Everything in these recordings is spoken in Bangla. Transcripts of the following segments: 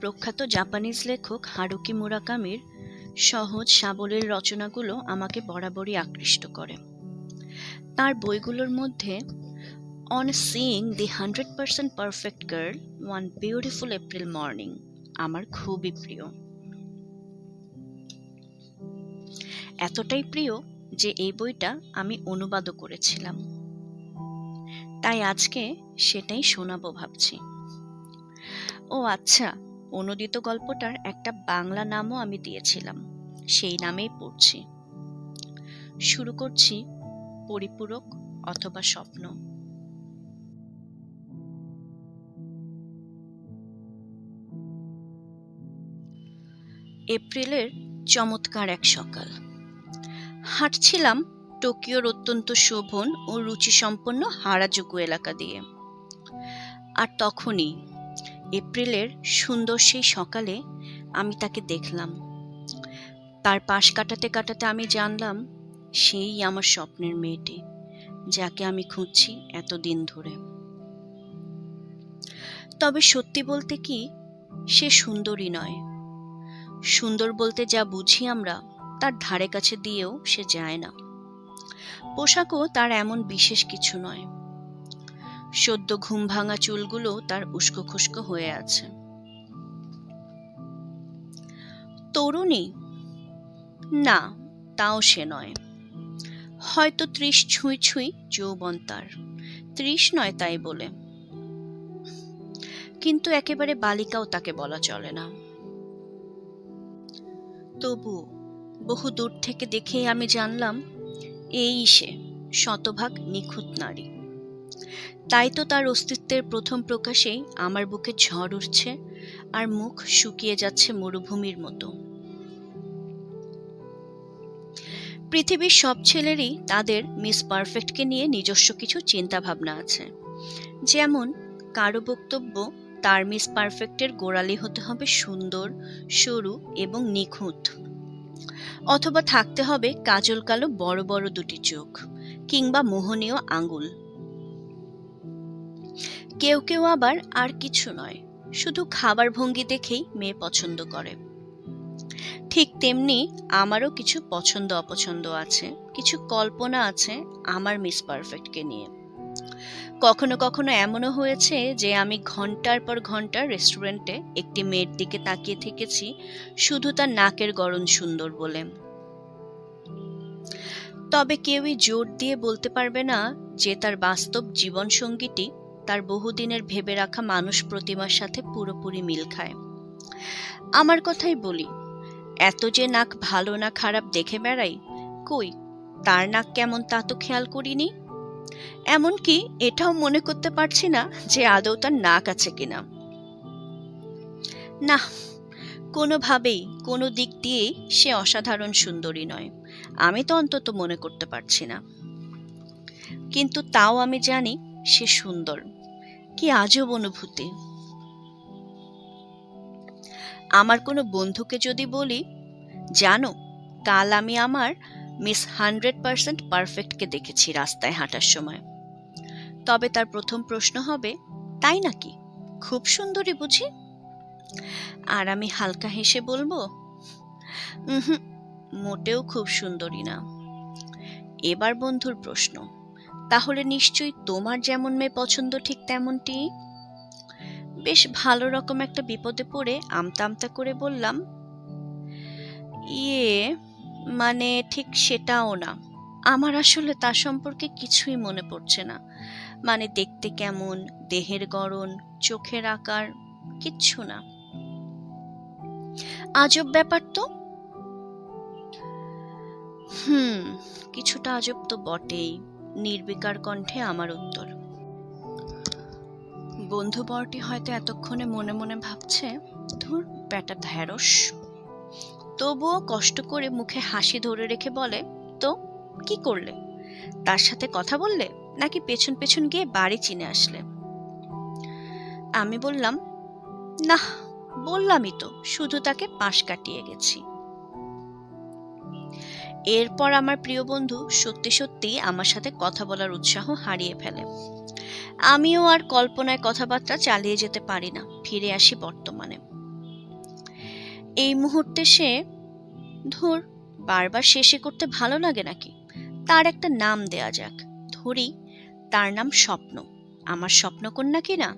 প্রখ্যাত জাপানিজ লেখক হারুকি মুরাকামির সহজ সাবলীল রচনাগুলো আমাকে বরাবরই আকৃষ্ট করে। তার বইগুলোর মধ্যে on seeing the hundred percent perfect girl one beautiful April morning আমার খুবই প্রিয়। এতটাই প্রিয় যে এই বইটা আমি অনুবাদও করেছিলাম। তাই আজকে সেটাই শোনাবো ভাবছি। ও আচ্ছা অনুদিত গল্পটার একটা বাংলা নামও আমি দিয়েছিলাম। সেই নামেই পড়ছি। শুরু করছি পরিপূরক অথবা স্বপ্ন। এপ্রিলের চমৎকার এক সকাল। হাঁটছিলাম টোকিওর অত্যন্ত শোভন ও রুচিসম্পন্ন হারাজুকু এলাকা দিয়ে। আর তখনই এপ্রিলের সুন্দর সেই সকালে আমি তাকে দেখলাম। তার পাশ কাটাতে কাটাতে আমি জানলাম, সেই আমার স্বপ্নের মেয়েটি, যাকে আমি খুঁজছি এতদিন ধরে। তবে সত্যি বলতে কি, সে সুন্দরী নয়। সুন্দর বলতে যা বুঝি আমরা, তার ধারে কাছে দিয়েও সে যায় না। পোশাকও তার এমন বিশেষ কিছু নয়। সদ্য ঘুম ভাঙা চুলগুলো তার উস্কো খুস্কো হয়ে আছে। তরুণী? না, তাও সে নয়। হয়তো ত্রিশ ছুঁই ছুঁই যৌবন তার। ত্রিশ নয় তাই বলে। কিন্তু একেবারে বালিকাও তাকে বলা চলে না। তবু বহু দূর থেকে দেখেই আমি জানলাম, এই সে শতভাগ নিখুঁত নারী। তাই তো তার অস্তিত্বের প্রথম প্রকাশেই আমার বুকে ঝড় উঠছে আর মুখ শুকিয়ে যাচ্ছে মরুভূমির মতো। পৃথিবীর সব ছেলেরই তাদের মিস পারফেক্টকে নিয়ে নিজস্ব কিছু চিন্তা ভাবনা আছে। যেমন, কারও বক্তব্য তার মিস পারফেক্টের গোড়ালি হতে হবে সুন্দর, সরু এবং নিখুঁত। অথবা থাকতে হবে কাজল কালো বড় বড় দুটি চোখ কিংবা মোহনীয় আঙ্গুল কেউ কেউ আবার আর কিছু নয়, শুধু খাবার ভঙ্গি দেখেই মেয়ে পছন্দ করে। ঠিক তেমনি আমারও কিছু পছন্দ অপছন্দ আছে, কিছু কল্পনা আছে আমার মিস পারফেক্টকে নিয়ে। কখনো কখনো এমনও হয়েছে যে আমি ঘণ্টার পর ঘণ্টা রেস্টুরেন্টে একটি মেয়ের দিকে তাকিয়ে থেকেছি, শুধু তার নাকের গড়ন সুন্দর বলে। তবে কেউই জোর দিয়ে বলতে পারবে না যে তার বাস্তব জীবন সঙ্গীটি তার বহুদিনের ভেবে রাখা মানুষ প্রতিমার সাথে পুরোপুরি মিল খায়। আমার কথাই বলি, এত যে নাক ভালো না খারাপ দেখে বেড়াই, কই, তার নাক কেমন তা তো খেয়াল করিনি। এমনকি এটাও মনে করতে পারছি না যে আদৌ তার নাক আছে কিনা। না, কোনোভাবেই, কোনো দিক দিয়েই সে অসাধারণ সুন্দরী নয়, আমি তো অন্তত মনে করতে পারছি না। কিন্তু তাও আমি জানি সে সুন্দর। কি আজব অনুভূতি। আমার কোনো বন্ধুকে যদি বলি জানো কাল আমি আমার মিস হান্ড্রেড পার্সেন্ট পারফেক্টকে দেখেছি রাস্তায় হাঁটার সময়। তবে তার প্রথম প্রশ্ন হবে তাই নাকি? খুব সুন্দরী বুঝি? আর আমি হালকা হেসে বলব "উহুম, মোটেও খুব সুন্দরী না। এবার বন্ধুর প্রশ্ন। তাহলে নিশ্চয়ই তোমার যেমন মেয়ে পছন্দ ঠিক তেমনটি? বেশ ভালো রকম একটা বিপদে পড়ে আমতা আমতা করে বললাম ইয়ে মানে ঠিক সেটাও না। আমার আসলে তার সম্পর্কে কিছুই মনে পড়ছে না। মানে দেখতে কেমন, দেহের গড়ন, চোখের আকার, কিচ্ছু না। আজব ব্যাপার তো? হুম, কিছুটা আজব তো বটেই। নির্বিকার কণ্ঠে আমার উত্তর। বন্ধু বরটি হয়তো এতক্ষণে মনে মনে ভাবছে, ধুর, ব্যাটা ঢ্যাঁড়স। তবুও কষ্ট করে মুখে হাসি ধরে রেখে বলে, তো, কি করলে? তার সাথে কথা বললে? নাকি পেছন পেছন গিয়ে বাড়ি চিনে আসলে? আমি বললাম না বললামই তো, শুধু তাকে পাশ কাটিয়ে গেছি। এরপর আমার প্রিয় বন্ধু সত্যি সত্যি আমার সাথে কথা বলার উৎসাহ হারিয়ে ফেলে। আমিও আর কল্পনায় কথাবার্তা চালিয়ে যেতে পারি না, ফিরে আসি বর্তমানে। এই মুহূর্তে সে, ধর, বারবার শেষে করতে ভালো লাগে নাকি? তার একটা নাম দেয়া যাক। ধরি, তার নাম স্বপ্ন। আমার স্বপ্ন স্বপ্নকন্যা কি না?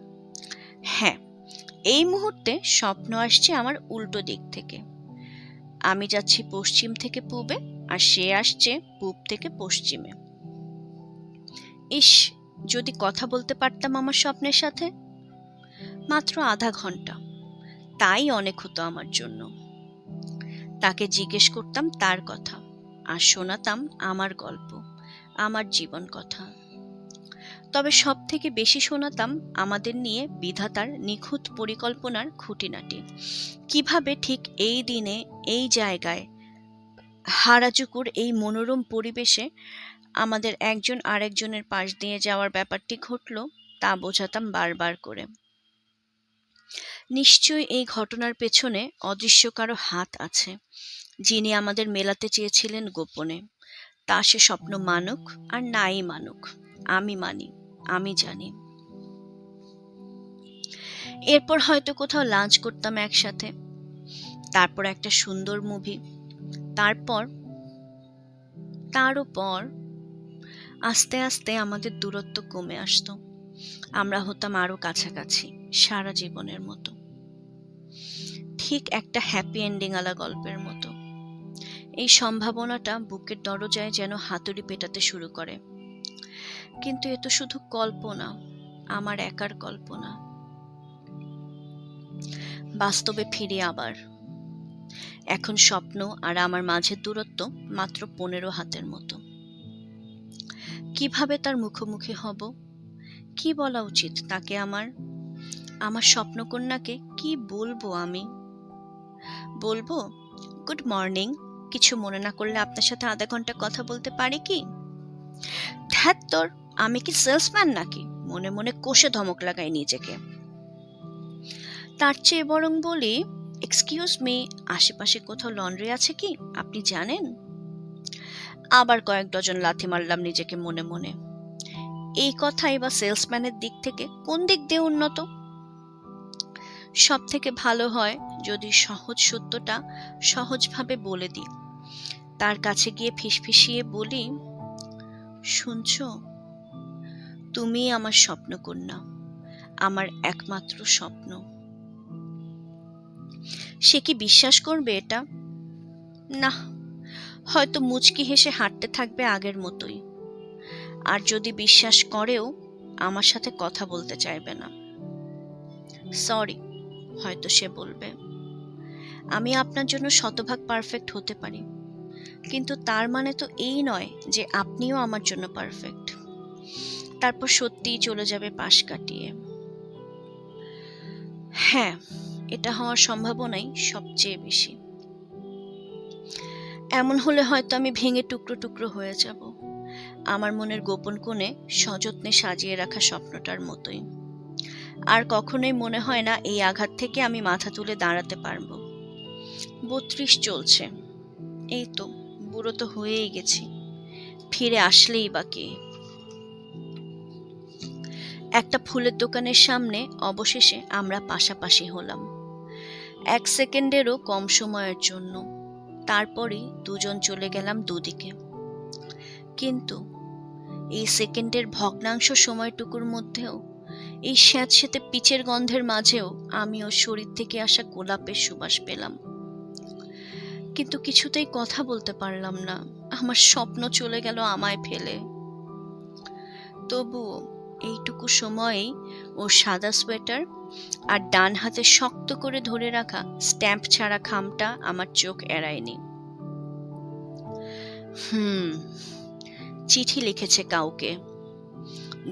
হ্যাঁ এই মুহূর্তে স্বপ্ন আসছে আমার উল্টো দিক থেকে। আমি যাচ্ছি পশ্চিম থেকে পূবে আর সে আসছে পূব থেকে পশ্চিমে। ইস, যদি কথা বলতে পারতাম আমার স্বপ্নের সাথে। মাত্র আধা ঘণ্টা। তাই অনেক হতো আমার জন্য। তাকে জিজ্ঞেস করতাম তার কথা আর শোনাতাম আমার গল্প, আমার জীবন কথা। তবে সব থেকে বেশি শোনাতাম আমাদের নিয়ে বিধাতার নিখুঁত পরিকল্পনার খুঁটিনাটি। কীভাবে ঠিক এই দিনে, এই জায়গায় হারাচুকুর এই মনোরম পরিবেশে আমাদের একজন আরেকজনের পাশ দিয়ে যাওয়ার ব্যাপারটি ঘটল, তা বোঝাতাম বারবার করে। নিশ্চয়ই এই ঘটনার পেছনে অদৃশ্য কারও হাত আছে, যিনি আমাদের মেলাতে চেয়েছিলেন গোপনে। তা সে স্বপ্ন মানুক আর নাই মানুক, আমি মানি, আমি জানি। এরপর হয়তো কোথাও লাঞ্চ করতাম একসাথে। তারপর একটা সুন্দর মুভি তারপর তার পর আস্তে আস্তে আমাদের দূরত্ব কমে আসতো। আমরা হতাম আরও কাছাকাছি, সারা জীবনের মতো। ঠিক একটা হ্যাপি এন্ডিং আলা গল্পের মতো। এই সম্ভাবনাটা বুকের দরজায় যেন হাতুড়ি পেটাতে শুরু করে। কিন্তু এ তো শুধু কল্পনা, আমার একার কল্পনা। বাস্তবে ফিরে আবার। এখন স্বপ্ন আর আমার মাঝের দূরত্ব মাত্র পনেরো হাতের মতো। কীভাবে তার মুখোমুখি হব? কি বলা উচিত তাকে আমার? আমার স্বপ্নকন্যাকে কি বলব আমি? বলব, গুড মর্নিং, কিছু মনে না করলে আপনার সাথে আধা ঘণ্টা কথা বলতে পারি কি? ধ্যাত তোর, আমি কি সেলসম্যান নাকি? মনে মনে কষে ধমক লাগাই নিজেকে। তার চেয়ে বরং বলি এক্সকিউজ মি আশেপাশে কোথাও লন্ড্রি আছে কি? আপনি জানেন? আবার কয়েক ডজন লাথি মারলাম নিজেকে মনে মনে। এই কথাই বা সেলসম্যানের দিক থেকে কোন দিক দিয়ে উন্নত? সব থেকে ভালো হয় যদি সহজ সত্যটা সহজভাবে বলে দিই। তার কাছে গিয়ে ফিসফিসিয়ে বলি, শুনছ? তুমি আমার স্বপ্নকন্যা। আমার একমাত্র স্বপ্ন। সে কি বিশ্বাস করবে এটা? না, হয়তো মুচকি হেসে হাঁটতে থাকবে আগের মতোই। আর যদি বিশ্বাস করেও, আমার সাথে কথা বলতে চাইবে না। সরি, হয়তো সে বলবে। আমি আপনার জন্য শতভাগ পারফেক্ট হতে পারি। কিন্তু তার মানে তো এই নয় যে আপনিও আমার জন্য পারফেক্ট। তারপর সত্যিই চলে যাবে পাশ কাটিয়ে। হ্যাঁ এটা হওয়ার সম্ভাবনাই সবচেয়ে বেশি। এমন হলে হয়তো আমি ভেঙে টুকরো টুকরো হয়ে যাব। আমার মনের গোপন কোণে সযত্নে সাজিয়ে রাখা স্বপ্নটার মতোই। আর কখনোই মনে হয় না এই আঘাত থেকে আমি মাথা তুলে দাঁড়াতে পারব। বত্রিশ চলছে। এই তো, বুড়ো তো হয়েই গেছি। ফিরে আসলেই বা কে? একটা ফুলের দোকানের সামনে অবশেষে আমরা পাশাপাশি হলাম। এক সেকেন্ডেরও কম সময়ের জন্য। তারপরেই দুজন চলে গেলাম দুদিকে। কিন্তু এই সেকেন্ডের ভগ্নাংশ সময়টুকুর মধ্যেও, এই স্যাঁতস্যাঁতে পিচের গন্ধের মাঝেও আমি ওর শরীর থেকে আসা গোলাপের সুবাস পেলাম। কিন্তু কিছুতেই কথা বলতে পারলাম না। আমার স্বপ্ন চলে গেল আমায় ফেলে। তবুও এইটুকু সময়েই ওর সাদা সোয়েটার আর ডান হাতে শক্ত করে ধরে রাখা স্ট্যাম্প ছাড়া খামটা আমার চোখ এড়ায়নি। হুম, চিঠি লিখেছে কাউকে।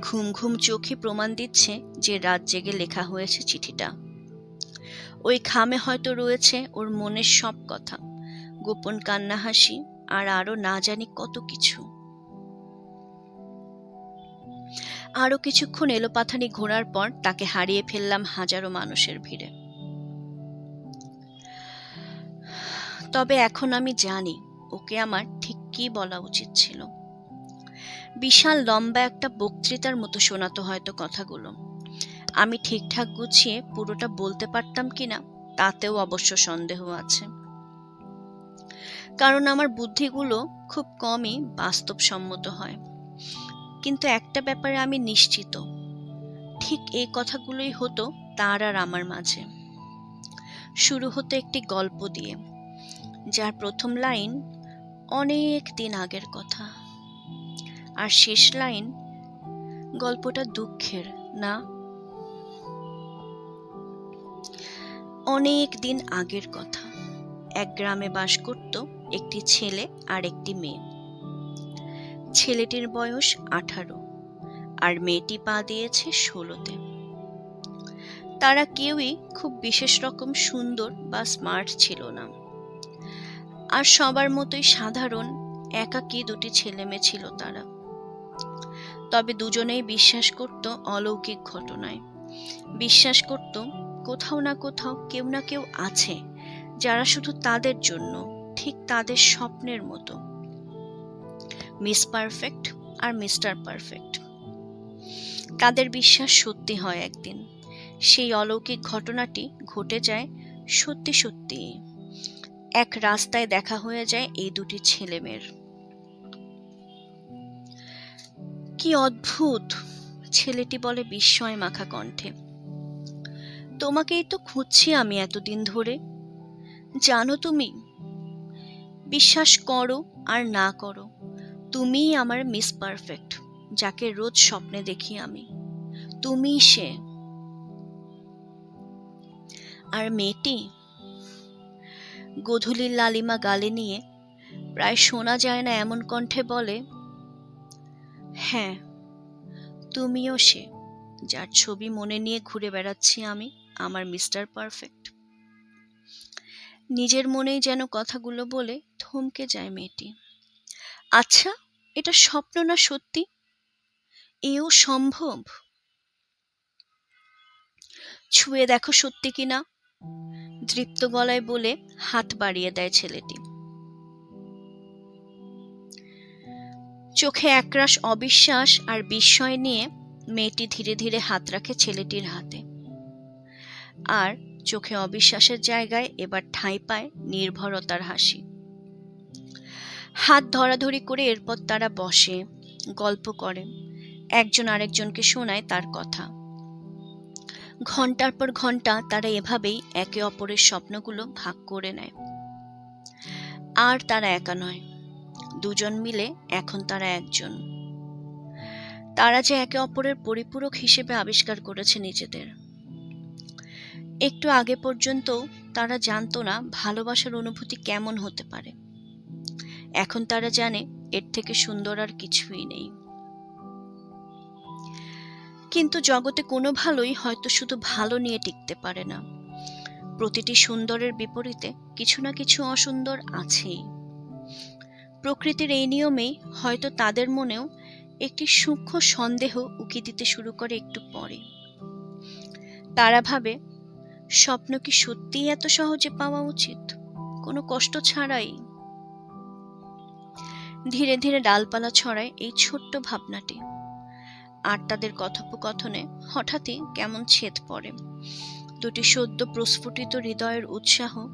ঘুম ঘুম চোখে প্রমাণ দিচ্ছে যে রাত জেগে লেখা হয়েছে চিঠিটা। ওই খামে হয়তো রয়েছে ওর মনের সব কথা, গোপন কান্না হাসি আর আরও না জানি কত কিছু। আরও কিছুক্ষণ এলোপাথানি ঘোরার পর তাকে হারিয়ে ফেললাম হাজারো মানুষের ভিড়ে। তবে এখন আমি জানি ওকে আমার ঠিক কি বলা উচিত ছিল। বিশাল লম্বা একটা বক্তৃতার মতো শোনাতো হয়তো কথাগুলো। আমি ঠিকঠাক গুছিয়ে পুরোটা বলতে পারতাম কিনা তাতেও অবশ্য সন্দেহ আছে। কারণ আমার বুদ্ধিগুলো খুব কমই বাস্তবসম্মত হয়। কিন্তু একটা ব্যাপারে আমি নিশ্চিত। ঠিক এই কথাগুলোই হতো তার আর আমার মাঝে। শুরু হতো একটি গল্প দিয়ে, যার প্রথম লাইন, অনেক দিন আগের কথা। আর শেষ লাইন, গল্পটা দুঃখের, না? অনেক দিন আগের কথা। এক গ্রামে বাস করত একটি ছেলে আর একটি মেয়ে। ছেলেটির বয়স আঠারো, আর মেয়েটি পা দিয়েছে ষোলোতে। তারা কেউই খুব বিশেষ রকম সুন্দর বা স্মার্ট ছিল না। আর সবার মতোই সাধারণ, একাকী দুটি ছেলে মেয়ে ছিল তারা। তবে দুজনেই বিশ্বাস করত অলৌকিক ঘটনায়। বিশ্বাস করত কোথাও না কোথাও কেউ না কেউ আছে যারা শুধু তাদের জন্য, ঠিক তাদের স্বপ্নের মতো। মিস পারফেক্ট আর মিস্টার পারফেক্ট। তাদের বিশ্বাস সত্যি হয় একদিন। সেই অলৌকিক ঘটনাটি ঘটে যায় সত্যি সত্যি। এক রাস্তায় দেখা হয়ে যায় এই দুটি ছেলেমেয়ের। কি অদ্ভুত! ছেলেটি বলে বিস্ময় মাখা কণ্ঠে। তোমাকেই তো খুঁজছি আমি এতদিন ধরে। জানো তুমি? বিশ্বাস করো আর না করো। তুমিই আমার মিস পারফেক্ট, যাকে রোজ স্বপ্নে দেখি আমি। তুমিই সে। আর মেয়েটি? গোধূলির লালিমা গালে নিয়ে প্রায় শোনা যায় না এমন কণ্ঠে বলে হ্যাঁ তুমিও সে, যার ছবি মনে নিয়ে ঘুরে বেড়াচ্ছি আমি, আমার মিস্টার পারফেক্ট। নিজের মনেই যেন কথাগুলো বলে থমকে যায় মেয়েটি। আচ্ছা এটা স্বপ্ন না সত্যি? এও সম্ভব। ছুঁয়ে দেখো সত্যি কিনা? দৃপ্ত গলায় বলে হাত বাড়িয়ে দেয় ছেলেটি। চোখে একরাশ অবিশ্বাস আর বিস্ময় নিয়ে মেয়েটি ধীরে ধীরে হাত রাখে ছেলেটির হাতে। আর চোখে অবিশ্বাসের জায়গায় এবার ঠাঁই পায় নির্ভরতার হাসি। হাত ধরাধরি করে এরপর তারা বসে, গল্প করে। একজন আরেকজনকে শোনায় তার কথা। ঘণ্টার পর ঘণ্টা তারা এভাবেই একে অপরের স্বপ্নগুলো ভাগ করে নেয়। আর তারা একা নয়। দুজন মিলে এখন তারা একজন। তারা যে একে অপরের পরিপূরক হিসেবে আবিষ্কার করেছে নিজেদের। একটু আগে পর্যন্ত তারা জানতো না ভালোবাসার অনুভূতি কেমন হতে পারে। এখন তারা জানে এর থেকে সুন্দর আর কিছুই নেই। কিন্তু জগতে কোনো ভালোই হয়তো শুধু ভালো নিয়ে টিকতে পারে না। প্রতিটি সুন্দরের বিপরীতে কিছু না কিছু অসুন্দর আছেই। প্রকৃতির এই নিয়মেই হয়তো তাদের মনেও একটি সূক্ষ্ম সন্দেহ উকি দিতে শুরু করে একটু পরে। তারা ভাবে, স্বপ্ন কি সত্যিই এত সহজে পাওয়া উচিত? কোনো কষ্ট ছাড়াই ধীরে ধীরে ডালপালা ছড়ায় এই ছোট্ট ভাবনাটি। আর তাদের কথোপকথনে হঠাৎই কেমন ছেদ পড়ে। দুটি সদ্য প্রস্ফুটিত হৃদয়ের উৎসাহ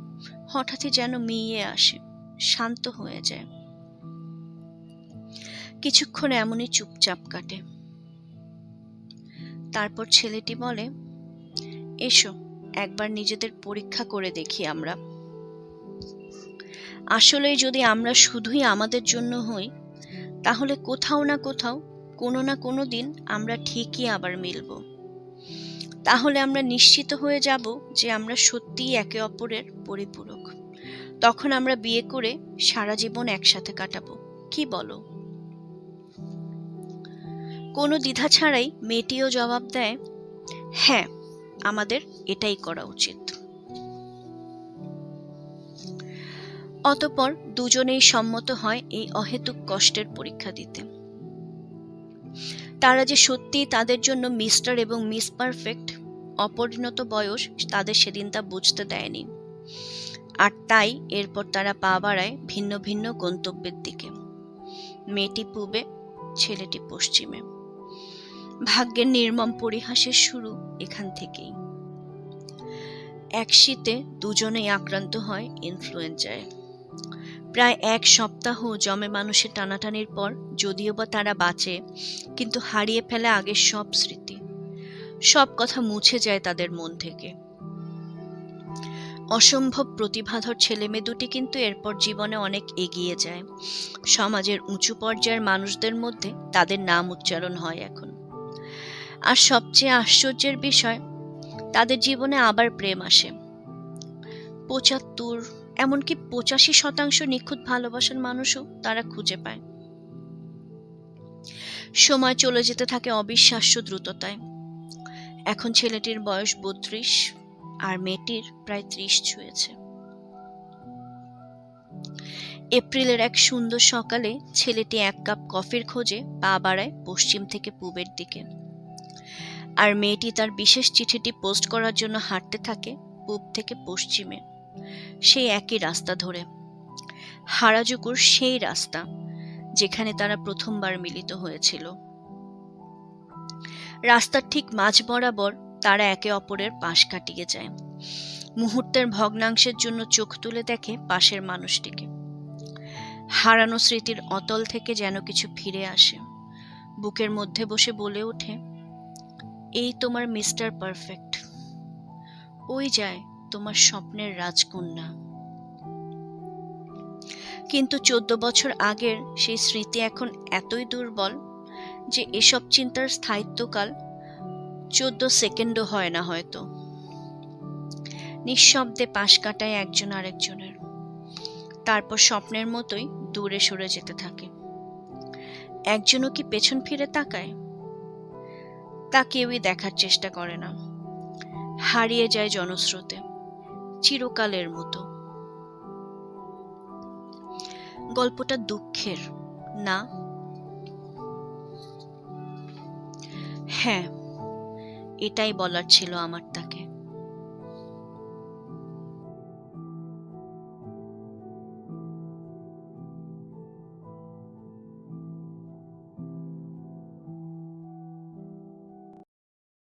হঠাৎই যেন মিইয়ে আসে, শান্ত হয়ে যায়। কিছুক্ষণ এমনই চুপচাপ কাটে। তারপর ছেলেটি বলে, এসো, একবার নিজেদের পরীক্ষা করে দেখি আমরা। আসলে যদি আমরা শুধুই আমাদের জন্য হই, তাহলে কোথাও না কোথাও কোনো না কোনো দিন আমরা ঠিকই আবার মিলব। তাহলে আমরা নিশ্চিত হয়ে যাব যে আমরা সত্যিই একে অপরের পরিপূরক। তখন আমরা বিয়ে করে সারা জীবন একসাথে কাটাবো, কি বলো? কোনো দ্বিধা ছাড়াই মেয়েটিও জবাব দেয় হ্যাঁ আমাদের এটাই করা উচিত। অতপর দুজনেই সম্মত হয় এই অহেতুক কষ্টের পরীক্ষা দিতে। তারা যে সত্যি তাদের জন্য মিস্টার এবং মিস পারফেক্ট, অপরিণত বয়স তাদের সেদিন তা বুঝতে দেয়নি। আর তাই এরপর তারা পা বাড়ায় ভিন্ন ভিন্ন গন্তব্যের দিকে। মেয়েটি পূবে, ছেলেটি পশ্চিমে। ভাগ্যের নির্মম পরিহাসের শুরু এখান থেকেই। এক শীতে দুজনেই আক্রান্ত হয় ইনফ্লুয়েঞ্জায় প্রায় এক সপ্তাহ জমে মানুষের টানাটানির পর যদিও বা তারা বাঁচে, কিন্তু হারিয়ে ফেলে আগের সব স্মৃতি। সব কথা মুছে যায় তাদের মন থেকে। অসম্ভব প্রতিভাধর ছেলেমেয়ে দুটি কিন্তু এরপর জীবনে অনেক এগিয়ে যায়। সমাজের উঁচু পর্যায়ের মানুষদের মধ্যে তাদের নাম উচ্চারণ হয় এখন। আর সবচেয়ে আশ্চর্যের বিষয়, তাদের জীবনে আবার প্রেম আসে। পঁচাত্তর এমনকি পঁচাশি শতাংশ নিখুঁত ভালোবাসার মানুষও তারা খুঁজে পায়। সময় চলে যেতে থাকে অবিশ্বাস্য দ্রুততায়। এখন ছেলেটির বয়স বত্রিশ, আর মেয়েটির প্রায় ত্রিশ ছুঁয়েছে। এপ্রিলের এক সুন্দর সকালে ছেলেটি এক কাপ কফির খোঁজে পা বাড়ায় পশ্চিম থেকে পূবের দিকে। আর মেয়েটি তার বিশেষ চিঠিটি পোস্ট করার জন্য হাঁটতে থাকে পূব থেকে পশ্চিমে। সেই একই রাস্তা ধরে। হারাজুকুর সেই রাস্তা যেখানে তারা প্রথমবার মিলিত হয়েছিল। রাস্তার ঠিক মাঝ বরাবর তারা একে অপরের পাশ কাটিয়ে যায়। মুহূর্তের ভগ্নাংশের জন্য চোখ তুলে দেখে পাশের মানুষটিকে। হারানো স্মৃতির অতল থেকে যেন কিছু ফিরে আসে। বুকের মধ্যে বসে বলে ওঠে, এই তোমার মিস্টার পারফেক্ট। ওই যায় তোমার স্বপ্নের রাজকন্যা। কিন্তু চোদ্দ বছর আগের সেই স্মৃতি এখন এতই দুর্বল যে এসব চিন্তার স্থায়িত্বকাল চোদ্দ সেকেন্ডও হয় না হয়তো। নিঃশব্দে পাশ কাটায় একজন আরেকজনের। তারপর স্বপ্নের মতোই দূরে সরে যেতে থাকে। একজনও কি পেছন ফিরে তাকায়? তা কেউই দেখার চেষ্টা করে না। হারিয়ে যায় জনস্রোতে। চিরকালের মতো। গল্পটা দুঃখের না? হ্যাঁ এটাই বলার ছিল আমার তাকে।